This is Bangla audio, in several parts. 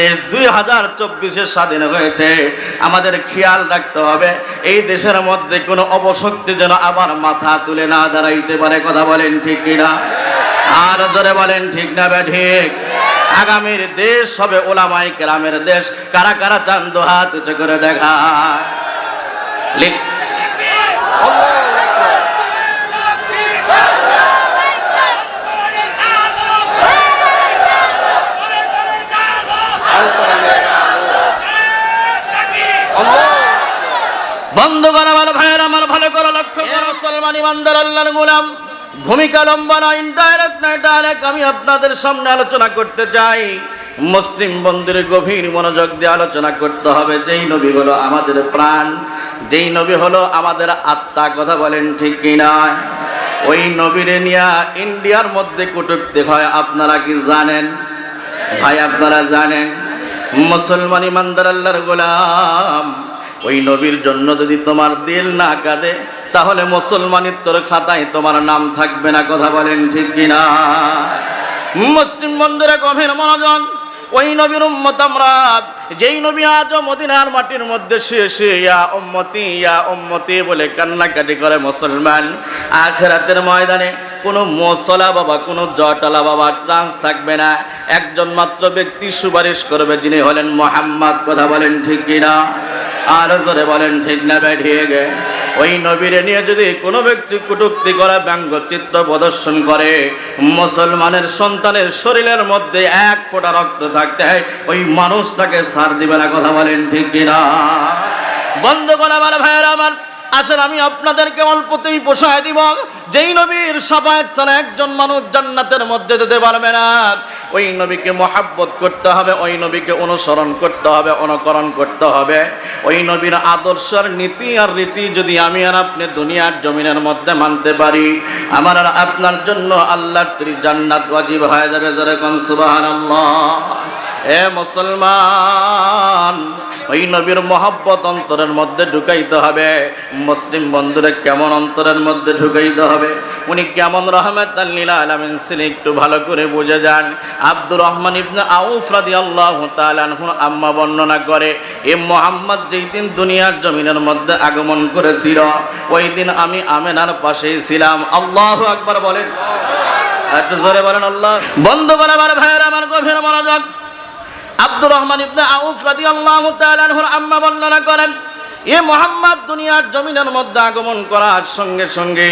দেশ দুই হাজার চব্বিশে স্বাধীন হয়েছে। আমাদের খেয়াল রাখতে হবে, এই দেশের মধ্যে কোনো অবশক্তি যেন আবার মাথা তুলে না দাঁড়াইতে পারে, কথা বলেন ঠিক কিনা? আর জোরে বলেন ঠিক না বে ঠিক? আগামীর দেশ হবে ওলামাই কেরামের দেশ। কারা কারা চান হাত করে দেখা লিখ বন্ধ করা ভালো ভাইয়ের আমার ভালো করে লক্ষ্য করো মুসলমান ইমানদার আল্লাহর গোলাম। ভূমিকা লম্বা নয় ইনডাইরেক্ট নয় ডাইরেক্ট আমি আপনাদের সামনে আলোচনা করতে চাই। মুসলিম বন্ধুর গভীর মনোযোগ দিয়ে আলোচনা করতে হবে। যেই নবী হলো আমাদের প্রাণ যেই নবী হলো আমাদের আত্মা কথা বলেন ঠিক কি নয় ওই নবীরে নিয়া ইন্ডিয়ার মধ্যে কটুক্তি হয় আপনারা কি জানেন? ভাই আপনারা জানেন? মুসলমান ইমানদার আল্লাহর গোলাম। ওই নবীর জন্য যদি তোমার দিল না কাঁদে, তাহলে মুসলমানিত্বর খাতায় তোমার নাম থাকবে না, কথা বলেন ঠিক কিনা? মুসলিম বন্ধুরা, গভীর মনোযোগ। ওই নবীর উম্মত আমরা, যেই নবী আজ মদিনার মাটির মধ্যে শুয়ে শুয়ে ইয়া উম্মতি ইয়া উম্মতি বলে কান্নাকাটি করে মুসলমান। আখেরাতের ময়দানে কোনো মশলা বাবা, কোনো জটালা বাবার চান্স থাকবে না। একজন মাত্র ব্যক্তি সুপারিশ করবে, যিনি হলেন মোহাম্মদ, কথা বলেন ঠিক কিনা? আর জোরে বলেন, ঠিক না ব্যাঠিয়ে গে। ওই নবীরে নিয়ে যদি কোনো ব্যক্তি কটুক্তি করা ব্যঙ্গ চিত্র প্রদর্শন করে, মুসলমানের সন্তানের শরীরের মধ্যে এক ফোঁটা রক্ত থাকতে হয়, ওই মানুষটাকে সার দিবে না, কথা বলেন, ঠিক কিনা? বন্ধ করে আমার ভাইয়ের, আমার আসলে আমি আপনাদেরকে অল্পতেই পোষায় দিব। যেই নবীর সবাই একজন মানুষ জান্নাতের মধ্যে যেতে পারবে না। ওই নবীকে মহাব্বত করতে হবে, ওই নবীকে অনুসরণ করতে হবে, অনুকরণ করতে হবে। ওই নবীর আদর্শের নীতি আর রীতি যদি আমি আর আপনি দুনিয়ার জমিনের মধ্যে মানতে পারি, আমার আর আপনার জন্য আল্লাহ জান্নাত ওয়াজিব হয়ে যাবে যেরকম কনসুবাহ এ মুসলমান ওই নবীর মহব্বত অন্তরের মধ্যে ঢুকাইতে হবে। মুসলিম বন্ধুরা কেমন অন্তরের মধ্যে ঢুকাইতে হবে? উনি কেমন রহমত আল্লীলা আলমিন ছিলেন একটু ভালো করে বুঝে যান। আব্দুর রহমান ইবনে আউফ তাআলা আনহু আম্মা বর্ণনা করে, এ মোহাম্মদ যেই দিন দুনিয়ার জমিনের মধ্যে আগমন করেছিল, ওই দিন আমি আমেনার পাশেই ছিলাম। আল্লাহ আকবার বলেন। একটু জোরে বলেন আল্লাহ। বন্ধু করে আমার ভাইয়ের, আমার গভীর মনোযোগ। আব্দুর রহমান ইবনে আউফ রাদিয়াল্লাহু তাআলা আনহুর আম্মা বর্ণনা করেন, এ মোহাম্মদ, দুনিয়ার জমিনের মধ্যে আগমন করার সঙ্গে সঙ্গে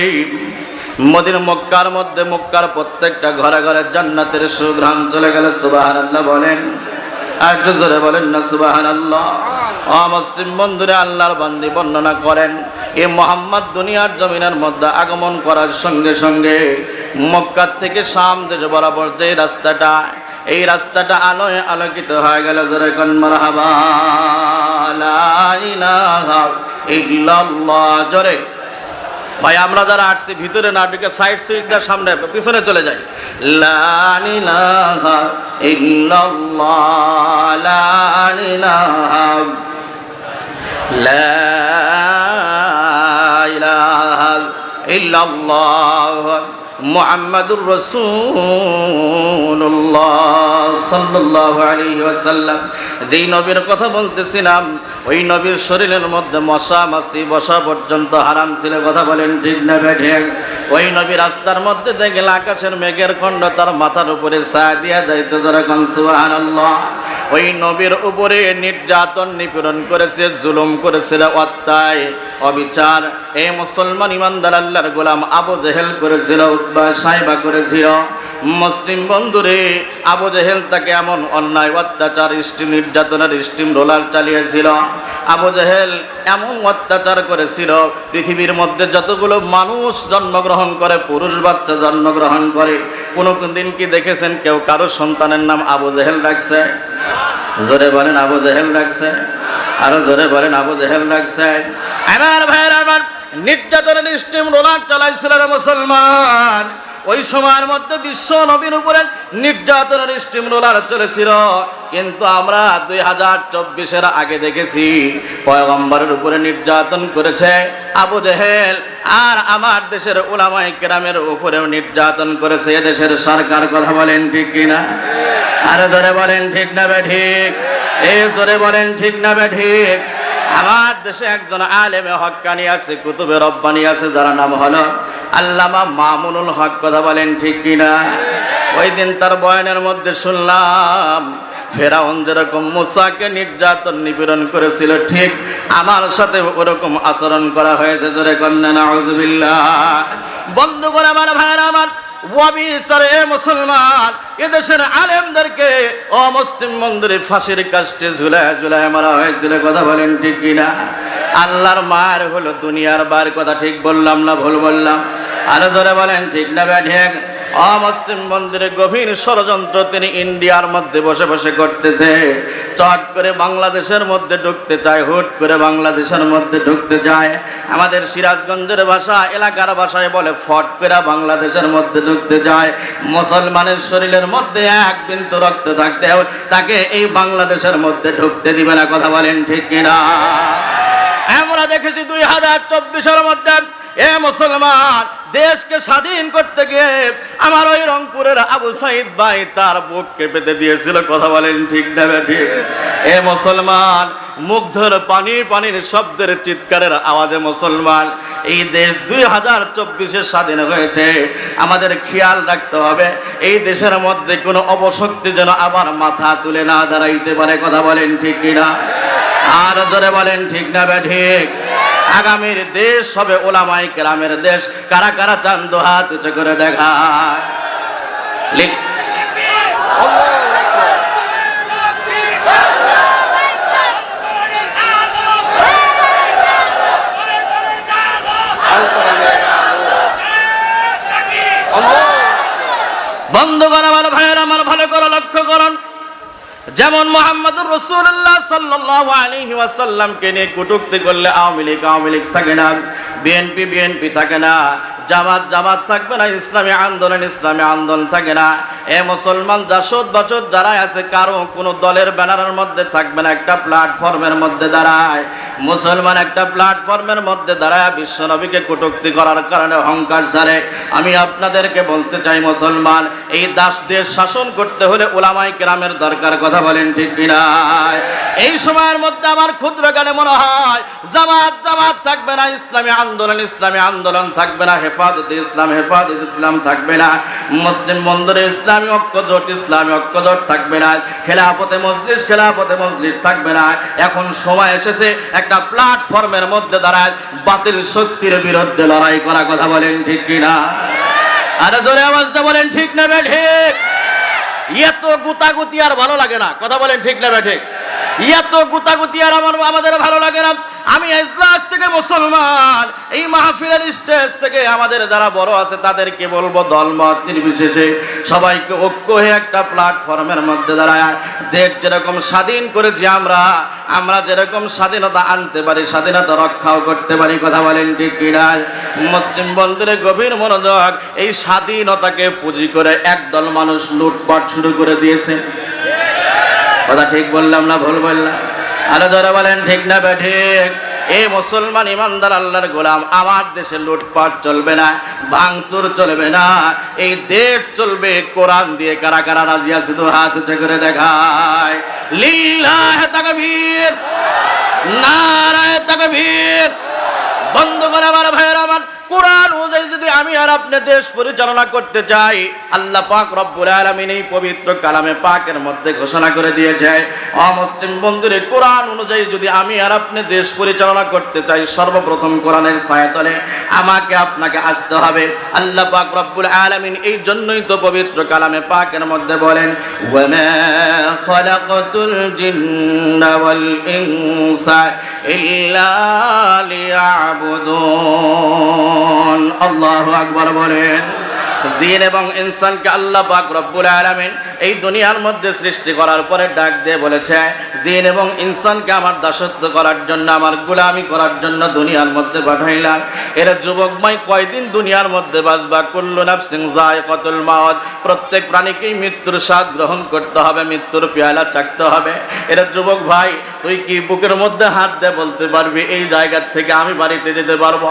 মদিন মক্কার মধ্যে মক্কার প্রত্যেকটা ঘরে ঘরে জান্নাতের সুঘ্রাণ চলে গেলে। সুবহানাল্লাহ বলেন আর জোরে বলেন না, সুবহানাল্লাহ। অমুসলিম বন্ধুরা, আল্লাহর বান্দি বর্ণনা করেন, এ মোহাম্মদ, দুনিয়ার জমিনের মধ্যে আগমন করার সঙ্গে সঙ্গে মক্কার থেকে শাম দেশ বরাবর যে রাস্তাটা এই রাস্তাটা আলোয় আলোকিত হয়ে গেল যেরকম মারহাবা, লা ইলাহা ইল্লাল্লাহ, জোরে। ভাই, আমরা যারা আসছি, ভিতরে না ঢুকে সাইড সিটটার সামনে, পিছনে চলে যাই। লা ইলাহা মুহাম্মাদুর রাসূলুল্লাহ সাল্লাল্লাহু আলাইহি ওয়াসাল্লাম। যেই নবীর কথা বলতেছিলাম, ওই নবীর শরীরের মধ্যে মশা, মাছি, বসা পর্যন্ত হারাম ছিল কথা বলেন ঠিক না বেঠে ওই নবী রাস্তার মধ্যে দেখলে আকাশের মেঘের খণ্ড তার মাথার উপরে ছায়া দিয়া যাইতে যেরকম, সুবহানাল্লাহ। ওই নবীর উপরে নির্যাতন নিপীড়ন করেছে, জুলুম করেছিল অত্যায় অবিচার। এই মুসলমান ইমানদার আল্লাহর গোলাম আবু জেহেল করেছিল উদ্বা সাহেবা করেছিল। মুসলিম বন্ধুরে, আবু জেহেল তাকে এমন অন্যায়, অত্যাচার, স্টিম নির্যাতনের স্টিম রোলার চালিয়েছিল। আবু জেহেল এমন অত্যাচার করেছিল, পৃথিবীর মধ্যে যতগুলো মানুষ জন্মগ্রহণ করে, পুরুষ বাচ্চা জন্মগ্রহণ করে, কোনো দিন কি দেখেছেন কেউ কারও সন্তানের নাম আবু জেহেল রাখছে? জোরে বলেন আবু জেহেল রাখছে? আরও জোরে বলেন আবু জেহেল রাখছে? আমার ভাইয়ের আমার নির্যাতনের স্টিম রোলার চালাইছিল রে মুসলমান। ওই সময়ের মধ্যে বিশ্ব নবীর উপরে নির্যাতনের স্টিম রোলার চলেছিল। কিন্তু আমরা দুই হাজার চব্বিশের আগে দেখেছি, পয়গম্বরের উপরে নির্যাতন করেছে আবু জেহেল আর আমার দেশের ওলামাই কেরামের উপরেও নির্যাতন করেছে। দেশের সরকার কথা বলেন ঠিক কিনা আরে জোরে বলেন ঠিক না বে ঠিক? এ জোরে বলেন ঠিক না বে ঠিক? আমার দেশে একজন আলেমে হক্কানি আছে, কুতুবে রব্বানি আছে, যার নাম হলো আল্লামা মামুনুল হক। কথা বলেন ঠিক কিনা? ওই দিন তার বয়ানের মধ্যে শুনলাম, ফেরাউন যেরকম মুসাকে নির্যাতন নিপীড়ন করেছিল, ঠিক আমার সাথে ওরকম আচরণ করা হয়েছে, জোরে কন্যা, নাউজুবিল্লাহ। বন্ধুগণ, আমার ভাইয়েরা, আমার মুসলমান, এদেশের আলেমদেরকে অমুসলিম মন্দিরে ফাঁসির কাস্টে ঝুলায় ঝুলায় মারা হয়েছিল, কথা বলেন ঠিক কিনা? আল্লাহর মার হলো দুনিয়ার বার, কথা ঠিক বললাম না, ভুল বললাম। আরও জোরে বলেন, ঠিক না, ব্যাঠিক? অমুসলিম মন্দিরে গভীর ষড়যন্ত্র তিনি ইন্ডিয়ার মধ্যে বসে বসে করতেছে। চট করে বাংলাদেশের মধ্যে ঢুকতে চায়, হুট করে বাংলাদেশের মধ্যে ঢুকতে যায় আমাদের সিরাজগঞ্জের ভাষা, এলাকার ভাষায় বলে ফট করে বাংলাদেশের মধ্যে ঢুকতে যায় মুসলমানের শরীরের মধ্যে এক বিন্দু রক্ত থাকতে হবে, তাকে এই বাংলাদেশের মধ্যে ঢুকতে দিবে না, কথা বলেন ঠিক কিনা? আমরা দেখেছি দুই হাজার চব্বিশের মধ্যে এ মুসলমান দেশকে স্বাধীন করতে গিয়ে আমার ওই রংপুরের আবু সাইদ ভাই তার বুককে পেতে দিয়েছিল, কথা বলেন ঠিক না ঠিক? এ মুসলমান, মুগ্ধর পানি পানির শব্দের চিৎকারের আওয়াজে মুসলমান, এই দেশ দুই হাজার চব্বিশে স্বাধীন হয়েছে, আমাদের খেয়াল রাখতে হবে, এই দেশের মধ্যে কোনো অবশক্তি যেন আবার মাথা তুলে না দাঁড়াইতে পারে, কথা বলেন ঠিক কিনা? আর জোরে বলেন ঠিক না বে ঠিক? আগামীর দেশ হবে ওলামাই কেরামের দেশ। কারা কারা চান দু হাত উঁচু করে দেখা। লিখ- বন্ধুগণ, আমার ভাইয়ের, আমার ভালো করে লক্ষ্য করুন। যেমন মোহাম্মদুর রসুল্লাহ সাল্লাহ আলহি ওয়াসাল্লামকে নিয়ে কুটুক্তি করলে আওয়ামী লীগ আওয়ামী লীগ থাকে না, বিএনপি বিএনপি থাকে না, জামাত জামাত থাকবে না, ইসলামী আন্দোলন ইসলামী আন্দোলন থাকে না। এ মুসলমান জাসদ বছর যারা আছে, কারও কোনো দলের ব্যানারের মধ্যে থাকবে না, একটা প্ল্যাটফর্মের মধ্যে দাঁড়ায়। মুসলমান একটা প্ল্যাটফর্মের মধ্যে দাঁড়ায়, বিশ্ব নবীকে কটুক্তি করার কারণে অহংকার ছাড়ে। আমি আপনাদেরকে বলতে চাই, মুসলমান, এই দাস দেশ শাসন করতে হলে ওলামাই গ্রামের দরকার, কথা বলেন ঠিক কিনা? এই সময়ের মধ্যে আমার ক্ষুদ্র জ্ঞানে মনে হয়, জামাত জামাত থাকবে না, ইসলামী আন্দোলন ইসলামী আন্দোলন থাকবে না, হেফাজত ইসলাম হেফাজত ইসলাম থাকবে না। মুসলিম বন্দরে ইসলামী ঐক্যজোট ইসলামী ঐক্যজোট থাকবে না। খেলাফতে মসজিদ খেলাফতে মসজিদ থাকবে না। এখন সময় এসেছে একটা প্ল্যাটফর্মের মধ্যে দাঁড়ায়, বাতিল শক্তির বিরুদ্ধে লড়াই করা কথা বলেন ঠিক কিনা? আরে জোরে আওয়াজটা বলেন ঠিক না বে ঠিক? এত গুতাগুতি আর ভালো লাগে না। কথা বলেন ঠিক না বে ঠিক? এত গুতাগুতি আর আমার আমাদের ভালো লাগে না। আমি ইসলাস থেকে মুসলমান, এই মাহফিলের স্টেজ থেকে আমাদের যারা বড় আছে তাদেরকে বলব দলমত নির্বিশেষে সবাইকে ঐক্য হয়ে একটা প্ল্যাটফর্মের মধ্যে দাঁড়ায়। দেশ যেরকম স্বাধীন করেছি আমরা আমরা যেরকম স্বাধীনতা আনতে পারি, স্বাধীনতা রক্ষাও করতে পারি, কথা বলেন ঠিক কিনা মুসলিম বন্ধুরে গভীর মনোযোগ, এই স্বাধীনতাকে পুঁজি করে একদল মানুষ লুটপাট শুরু করে দিয়েছে। কথা ঠিক বললাম না ভুল বললাম? আরও যারা বলেন, ঠিক না বে, ঠিক। এই মুসলমান ইমানদার আল্লাহর গোলাম, আমার দেশে লুটপাট চলবে না, ভাঙচুর চলবে না। এই দেশ চলবে, কোরআন দিয়ে কারা কারা রাজি আছে, তো হাত উঁচে করে দেখায়। লিল্লাহ তাকবীর, নারায় তাকবীর। বন্ধুগণ আমার ভাইয়ের আমার কোরআন অনুযায়ী যদি আমি আর আপনি দেশ পরিচালনা করতে চাই, আল্লাহ পাক রব্বুল আলামিন এই পবিত্র কালামে পাকের মধ্যে ঘোষণা করে দিয়েছে অমুসলিম বন্ধুরে, কোরআন অনুযায়ী যদি আমি আর আপনি দেশ পরিচালনা করতে চাই, সর্বপ্রথম কোরআনের ছায়াতলে আমাকে আপনাকে আসতে হবে। আল্লাহ পাক রব্বুল আলামিন এই জন্যই তো পবিত্র কালামে পাকের মধ্যে বলেন, ওয়ামা খালাকাতুল জিন্না ওয়াল ইনসা ইল্লা লিয়াবুদুন। আল্লাহু আকবার বলেন। জিন এবং ইনসানকে আল্লাহ পাক রব্বুল আলামিন এই দুনিয়ার মধ্যে সৃষ্টি করার পরে ডাক দিয়ে বলেছে, জিন এবং ইনসানকে আমার দাসত্ব করার জন্য, আমার গোলামি করার জন্য দুনিয়ার মধ্যে পাঠাইলাম। এরা যুবক যুবকময় কয়দিন দুনিয়ার মধ্যে বাসবা কুল্লু নাফসিং যায়কাতুল মাউত। প্রত্যেক প্রাণীকেই মৃত্যুর স্বাদ গ্রহণ করতে হবে, মৃত্যুর পেয়ালা চাকতে হবে। এরা যুবক ভাই, তুই কি বুকের মধ্যে হাত দে বলতে পারবি, এই জায়গার থেকে আমি বাড়িতে যেতে পারব?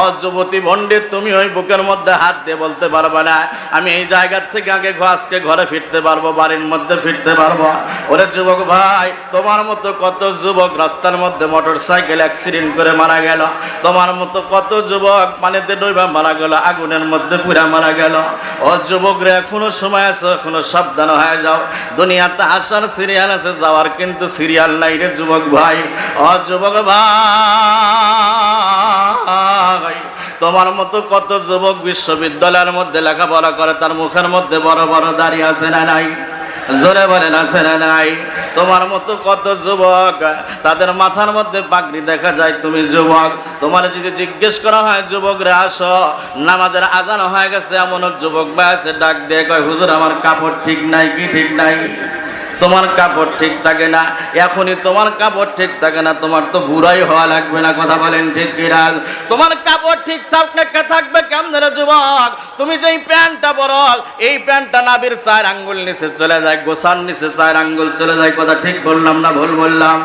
অ যুবতী পণ্ডিত তুমি ওই বুকের মধ্যে হাত দিয়ে বলতে পারবে না। আমি এই জায়গার থেকে আগে আজকে ঘরে ফিরতে পারব। পারব, বাড়ির মধ্যে ফিরতে পারব। ওরে যুবক ভাই, তোমার মতো কত যুবক রাস্তার মধ্যে মোটর সাইকেল অ্যাক্সিডেন্ট করে মারা গেল। তোমার মতো কত যুবক পানিতে ডুবা মারা গেল, আগুনের মধ্যে পুরা মারা গেল। ও যুবকরা এখনও সময় আছে, এখনও সাবধান হয়ে যাও। দুনিয়াতে আসার সিরিয়াল আছে, যাওয়ার কিন্তু সিরিয়াল নাই রে যুবক ভাই। ও যুবক ভাই তোমার মতো কত যুবক বিশ্ববিদ্যালয়ের মধ্যে লেখাপড়া করে, তার মুখের মধ্যে বড় বড় দাঁড়িয়ে আছে না নাই? জোরে বলেন, আছে না নাই? তোমার মতো কত যুবক, তাদের মাথার মধ্যে পাগড়ি দেখা যায়, তুমি যুবক। তোমার যদি জিজ্ঞেস করা হয়, যুবকরা আসো, নামাজের আজান হয়ে গেছে, এমন যুবক ভাই আছে, ডাক দিয়ে কয়, হুজুর, আমার কাপড় ঠিক নাই, কি ঠিক নাই? তোমার কাপড় ঠিক থাকে না, এখনই তোমার কাপড় ঠিক থাকে না, তোমার তো বুড়াই হওয়া লাগবে না, কথা বলেন ঠিক কিনা তোমার কাপড় ঠিক থাকলে কে থাকবে কেমন যুবক? তুমি যেই প্যান্টটা পরো, এই প্যান্টটা নাবির চার আঙ্গুল নিচে চলে যায় গোসার নিচে চার আঙ্গুল চলে যায়, কথা ঠিক বললাম না ভুল বললাম?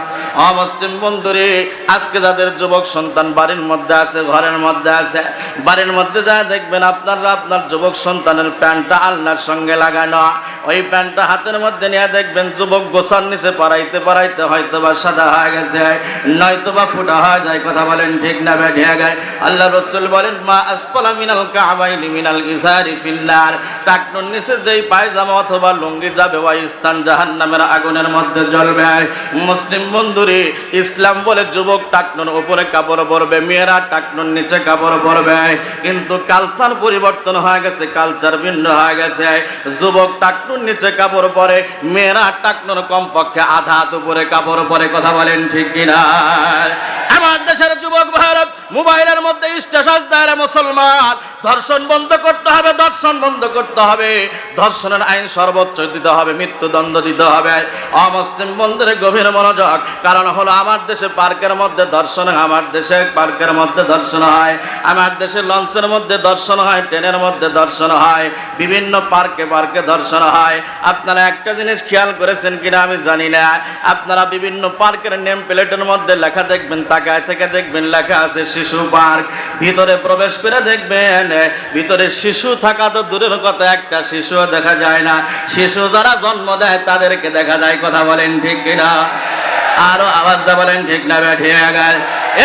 অমুসলিম বন্ধুরে, আজকে যাদের যুবক সন্তান বাড়ির মধ্যে আছে, ঘরের মধ্যে আছে, বাড়ির মধ্যে যা দেখবেন আপনারা, আপনার যুবক সন্তানের প্যান্টটা আল্লাহর সঙ্গে লাগানো। ওই প্যান্টটা হাতের মধ্যে নিয়ে দেখবেন যুবক গোসার নিচে পারাইতে পারাইতে হয়তো বা সাদা হয়ে গেছে নয়তো বা ফুটা হয়ে যায়, কথা বলেন ঠিক না বেঠিয়া গায় আল্লাহ রসুল বলেন, মা আসফালা মিনাল কাবাইনি মিনাল ইসারি ফিল্লার টাকনুর নিচে যেই পায়জামা অথবা লুঙ্গি যাবে, ওই স্থান জাহান্নামের আগুনের মধ্যে জ্বলবে। মুসলিম বন্ধুরে, ইসলাম বলে যুবক টাকনুর উপরে কাপড় পরবে, মেয়েরা টাকনুর নিচে কাপড় পরবে। কিন্তু কালচার পরিবর্তন হয়ে গেছে কালচার ভিন্ন হয়ে গেছে। যুবক টাকনুর নিচে কাপড় পরে, মেয়েরা টাকনুর কমপক্ষে আধা হাত উপরে কাপড় পরে, কথা বলেন ঠিক কিনা? আমার দেশের যুবক ভারত মোবাইলের মধ্যে স্টেটাস দেয় মুসলমান ধর্ষণ বন্ধ করতে হবে ধর্ষণ বন্ধ করতে হবে। ধর্ষণের আইন সর্বোচ্চ দিতে হবে মৃত্যুদণ্ড দিতে হবে। অমুসলিম বন্ধুরে গভীর মনোযোগ কারণ হলো আমার দেশে পার্কের মধ্যে হয়, আমার দেশে পার্কের মধ্যে ধর্ষণ হয় আমার দেশে লঞ্চের মধ্যে ধর্ষণ হয় ট্রেনের মধ্যে ধর্ষণ হয় বিভিন্ন পার্কে পার্কে ধর্ষণ হয়। আপনারা একটা জিনিস খেয়াল করেছেন কিনা আমি জানি না। আপনারা বিভিন্ন পার্কের নেম প্লেটের মধ্যে লেখা দেখবেন তাকায় থেকে দেখবেন লেখা আছে শিশু পার্ক ভিতরে প্রবেশ করে দেখবেন, ভিতরে শিশু থাকা তো দূরের কথা, একটা শিশু দেখা যায় না। শিশু যারা জন্ম দেয়, তাদেরকে দেখা যায়, কথা বলেন ঠিক কিনা? আরও আওয়াজটা বলেন ঠিক না ব্যাঠিয়ে গেল।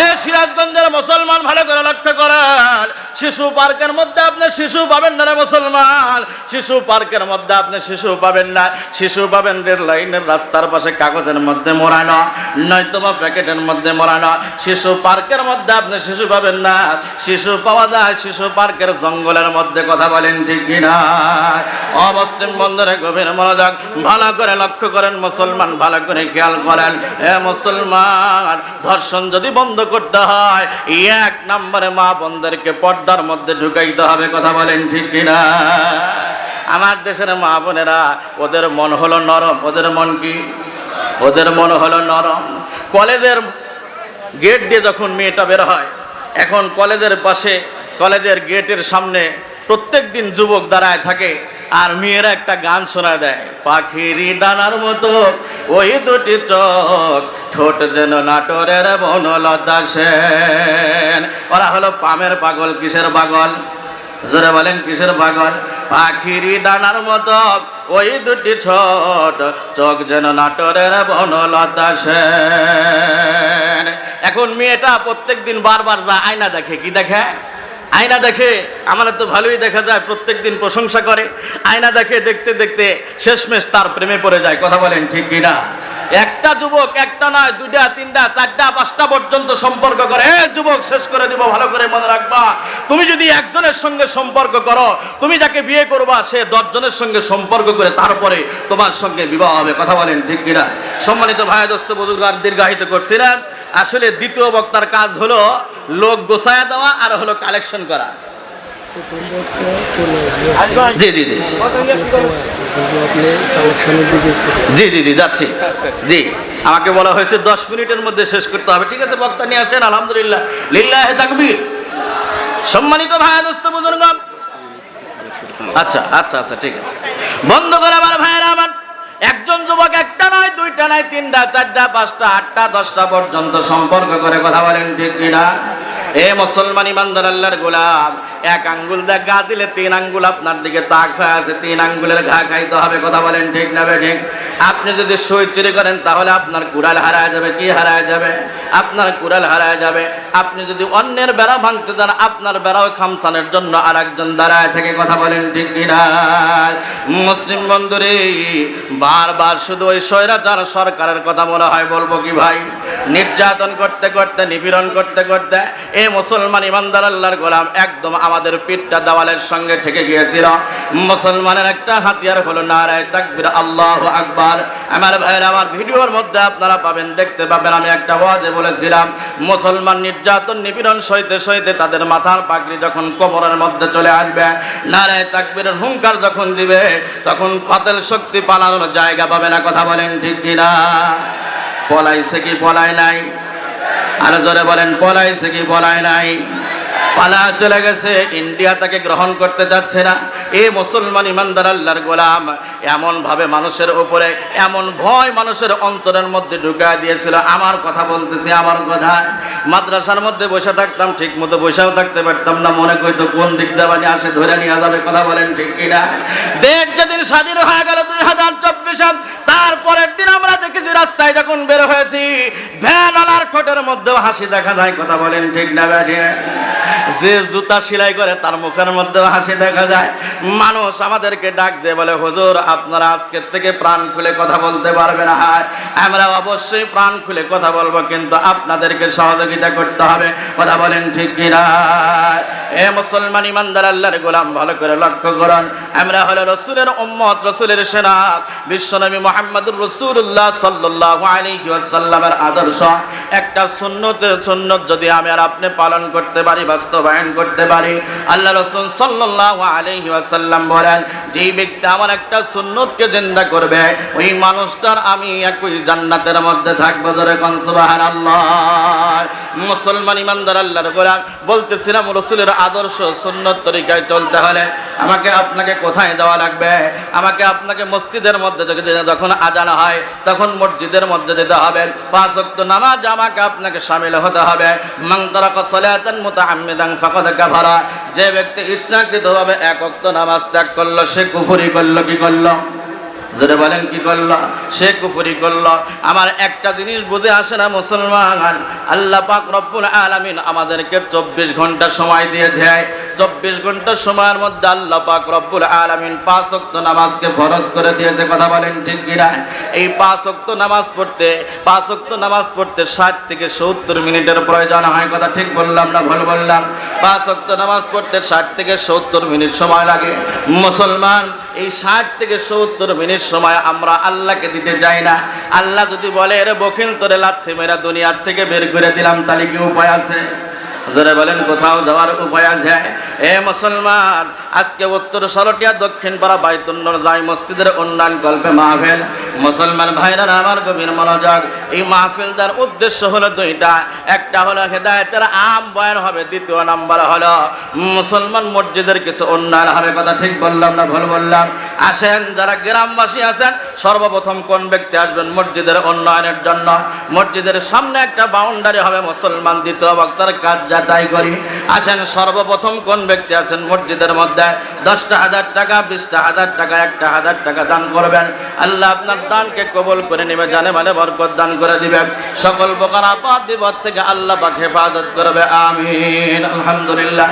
এ সিরাজগঞ্জের মুসলমান, ভালো করে লক্ষ্য করেন। শিশু পার্কের মধ্যে আপনি শিশু পাবেন না রে মুসলমান। শিশু পার্কের মধ্যে আপনি শিশু পাবেন না। শিশু পাবেন রেল লাইনের রাস্তার পাশে কাগজের মধ্যে মোড়ানো নয়তো প্যাকেটের মধ্যে মোড়ানো। শিশু পার্কের মধ্যে আপনি শিশু পাবেন না। শিশু পাওয়া যায় শিশু পার্কের জঙ্গলের মধ্যে, কথা বলেন ঠিক কিনা? অমুসলিম বন্ধুরে, গভীর মনোযোগ, ভালো করে লক্ষ্য করেন মুসলমান, ভালো করে খেয়াল করেন। এ মুসলমান, ধর্ষণ যদি বন্ধ করতে হয়। এক নম্বরে মা বোনদেরকে পর্দার মধ্যে ঢুকাইতে হবে, কথা বলেন ঠিক কিনা? আমার দেশের মা বোনেরা, ওদের মন হলো নরম, ওদের মন কি? ওদের মন হলো নরম। কলেজের গেট দিয়ে যখন মেয়েটা বের হয়, এখন কলেজের পাশে, কলেজের গেটের সামনে প্রত্যেক দিন যুবক দাঁড়ায় থাকে আর মেয়েরা একটা গান শোনা দেয়। পাখিরি ডানার মতো ওই দুটি চোখ, ঠোঁট যেন নাটোরের বনলতা সেন। ওরা হলো পামের পাগল, কিসের পাগল? জোরে বলেন, কিসের পাগল? পাখিরি ডানার মতো ওই দুটি ছোট চোখ যেন নাটোরের বনলতা সেন। এখন মেয়েটা প্রত্যেক দিন বারবার যা আয়না দেখে, কি দেখে? আয়না দেখে আমার তো ভালোই দেখা যায়, প্রত্যেক দিন প্রশংসা করে। আয়না দেখে দেখতে দেখতে শেষমেশ তার প্রেমে পড়ে যায়, কথা বলেন ঠিক কিনা? একটা যুবক, একটা নয়, দুইটা, তিনটা, চারটা, পাঁচটা পর্যন্ত সম্পর্ক করে। এ যুবক, শেষ করে দিব, ভালো করে মনে রাখবা। তুমি যদি একজনের সঙ্গে সম্পর্ক করো, তুমি যাকে বিয়ে করবা, সে দশজনের সঙ্গে সম্পর্ক করে তারপরে তোমার সঙ্গে বিবাহ হবে, কথা বলেন ঠিক কিনা? সম্মানিত ভাই, দোস্ত, বুজুর্গ দীর্ঘায়িত করছিলেন। আসলে দ্বিতীয় বক্তার কাজ হলো লোক গোছায়া দেওয়া আর হলো কালেকশন করা। জি জি জি। যাচ্ছি। জি, আমাকে বলা হয়েছে দশ মিনিটের মধ্যে শেষ করতে হবে। ঠিক আছে, বক্তা নিয়ে আসেন, আলহামদুলিল্লাহ। লিল্লাহ তাকবীর। সম্মানিত ভাই, দোস্ত বুজুর্গ আচ্ছা আচ্ছা আচ্ছা ঠিক আছে। বন্ধ করে আমার ভাইয়েরা, আমার একজন যুবক একটা নয় দুইটা নাই, তিনটা, চারটা, পাঁচটা, আটটা, দশটা পর্যন্ত সম্পর্ক করে কথা বলেন ঠিক কিনা? এ মুসলমান ইমানদার আল্লাহর গোলাম। এক আঙ্গুল দা গা দিলে তিন আঙ্গুল আপনার দিকে তাক হয়ে আছে, তিন আঙ্গুলের ঘা খাইতে হবে, কথা বলেন ঠিক না ঠিক? আপনি যদি সই চুরি করেন, তাহলে আপনার কুড়াল হারায় যাবে, কি হারায় যাবে? আপনার কুড়াল হারায় যাবে। আপনি যদি অন্যের বেড়া ভাঙতে যান, আপনার বেড়াও খামসানের জন্য আর একজন দাঁড়ায় থেকে কথা বলেন ঠিক মুসলিম বন্ধুরে, বারবার শুধু ওই স্বৈরাচার সরকারের কথা মনে হয় বলব কি ভাই? নির্যাতন করতে করতে, নিপীড়ন করতে করতে, এ মুসলমান ইমানদার আল্লাহর গোলাম একদম আমাদের পিঠটা দেওয়ালের সঙ্গে ঠেকে গিয়েছিল। মুসলমানের একটা হাতিয়ার হলো নারায় তাকবির, আল্লাহ আকবার। আমার ভাইয়ের, আমার ভিডিওর মধ্যে আপনারা পাবেন, দেখতে পাবেন, আমি একটা ওয়াজে বলেছিলাম, মুসলমান নির্যাতন নিপীড়ন সইতে সইতে তাদের মাথার পাগড়ি যখন কোমরের মধ্যে চলে আসবে, নারায় তাকবীরের হুঙ্কার যখন দিবে, তখন পাতেল শক্তি পালানোর জায়গা পাবে না, কথা বলেন ঠিক কিনা? পলাইছে কি পলায় নাই? আরও জোরে বলেন, পলাইছে কি পলায় নাই? পালা চলে গেছে, ইন্ডিয়া তাকে গ্রহণ করতে যাচ্ছে না। এই মুসলমান ইমানদার আল্লাহর গোলাম, এমন ভাবে মানুষের উপরে, এমন ভয় মানুষের অন্তরের মধ্যে ঢুকায় দিয়েছিল। আমার কথা বলতেছি, আমার কথা। মাদ্রাসার মধ্যে বসে থাকতাম, ঠিক মতো বসেও থাকতে পারতাম না। মনে করতো, কোন দিক দেবানি আসে, ধরে নিয়ে যাবে, কথা বলেন ঠিক কিনা? দেশ যেদিন স্বাধীন হয়ে গেল দুই হাজার চব্বিশ সাল, তারপরের দিন আমরা দেখেছি, রাস্তায় যখন বের হয়েছি, ভ্যান আলার ঠোঁটের মধ্যেও হাসি দেখা যায়, কথা বলেন ঠিক না ব্যাটিয়ে যে জুতা সেলাই করে তার মুখের মধ্যে হাসি দেখা যায়, মানুষ আমাদেরকে ডাক দিয়ে বলে, হুজুর, আপনারা আজকের থেকে প্রাণ খুলে কথা বলতে পারবেন হ্যাঁ আমরা অবশ্যই প্রাণ খুলে কথা বলব, কিন্তু আপনাদেরকে সহযোগিতা করতে হবে। কথা বলেন ঠিক কিনা? এ মুসলমান ইমানদার, আল্লাহর গোলাম, ভালো করে লক্ষ্য করুন। আমরা হলো রসুলের উম্মত, রসুলের সেনা। বিশ্বনবী মোহাম্মদুর রসুল্লাহ সাল্লাল্লাহু আলাইহি ওয়াসাল্লামের আদর্শ। একটা সুন্নতের সুন্নত যদি আমি আর আপনি পালন করতে পারি, বাস্তবায়ন করতে পারি, আল্লাহ রসুল সাল্লাল্লাহু আলাইহি ওয়াসাল্লাম বলেন যেই ব্যক্তি আমার একটা সুন্নতকে জিন্দা করবে, ওই মানুষটার আমি একই জান্নাতের মধ্যে থাকব, জোরে কোন সুবহানাল্লাহ। মুসলমান ইমানদার, আল্লাহর গোলাম, বলতেছিলাম রসুলের আদর্শ সুন্নত তরিকায় চলতে হলে আমাকে আপনাকে কোথায় যাওয়া লাগবে? আমাকে আপনাকে মসজিদের মধ্যে যখন আজান হয়, তখন মসজিদের মধ্যে যেতে হবে। পাঁচ ওয়াক্ত নামাজ আমাকে আপনাকে সামিল হতে হবে। যে ব্যক্তি ইচ্ছাকৃতভাবে এক ওয়াক্ত নামাজ ত্যাগ করল, সে কুফরি করল, কি করল? যেটা বলেন, কি করল? সে কুফুরি করল। আমার একটা জিনিস বুঝে আসে না মুসলমান। আল্লাহ পাক রব্বুল আলামিন আমাদেরকে চব্বিশ ঘণ্টা সময় দিয়েছে। চব্বিশ ঘণ্টার সময়ের মধ্যে আল্লাহ পাক রব্বুল আলামিন পাঁচ ওয়াক্ত নামাজকে ফরজ করে দিয়েছে। কথা বলেন ঠিক কিনা? এই পাঁচ ওয়াক্ত নামাজ পড়তে, পাঁচ ওয়াক্ত নামাজ পড়তে ষাট থেকে সত্তর মিনিটের প্রয়োজন হয়। কথা ঠিক বললাম না ভুল বললাম? পাঁচ ওয়াক্ত নামাজ পড়তে ষাট থেকে সত্তর মিনিট সময় লাগে। মুসলমান এই ষাট থেকে সত্তর মিনিট সময় আমরা আল্লাহকে দিতে যাই না। আল্লাহ যদি বলে, এর বখিল, তোরে লাথি মেরা দুনিয়ার থেকে বের করে দিলাম, তাহলে কি উপায় আছে? জোরে বলেন, কোথাও যাওয়ার উপায় আছে? এ মুসলমান, আজকে উত্তর সরটিয়া, দক্ষিণ পাড়া বাইতুন্নর যাই মসজিদের উন্নয়ন কল্পে মাহফিল। মুসলমান ভাইরা আমার গভীর মনোযোগ। এই মাহফিলদার উদ্দেশ্য হলো দুইটা। একটা হলো হেদায়েতের আম বয়ান হবে, দ্বিতীয় নাম্বার হলো মুসলমান মসজিদের কিছু উন্নয়ন হবে। কথা ঠিক বললাম না ভুল বললাম? আসেন, যারা গ্রামবাসী আছেন, সর্বপ্রথম কোন ব্যক্তি আসবেন? মসজিদের উন্নয়নের জন্য। মসজিদের সামনে একটা বাউন্ডারি হবে মুসলমান, দ্বিতীয় বক্তার কাজ তাই করি। আসেন সর্বপ্রথম কোন ব্যক্তি আছেন মসজিদের মধ্যে? দশটা হাজার টাকা, বিশটা হাজার টাকা, একটা হাজার টাকা দান করবেন। আল্লাহ আপনার দানকে কবল করে নেবে, জানে মানে বরকত দান করে দিবেন। সকল প্রকার আপদ বিপদ থেকে আল্লাহ পাক হেফাজত করবে। আমিন। আলহামদুলিল্লাহ।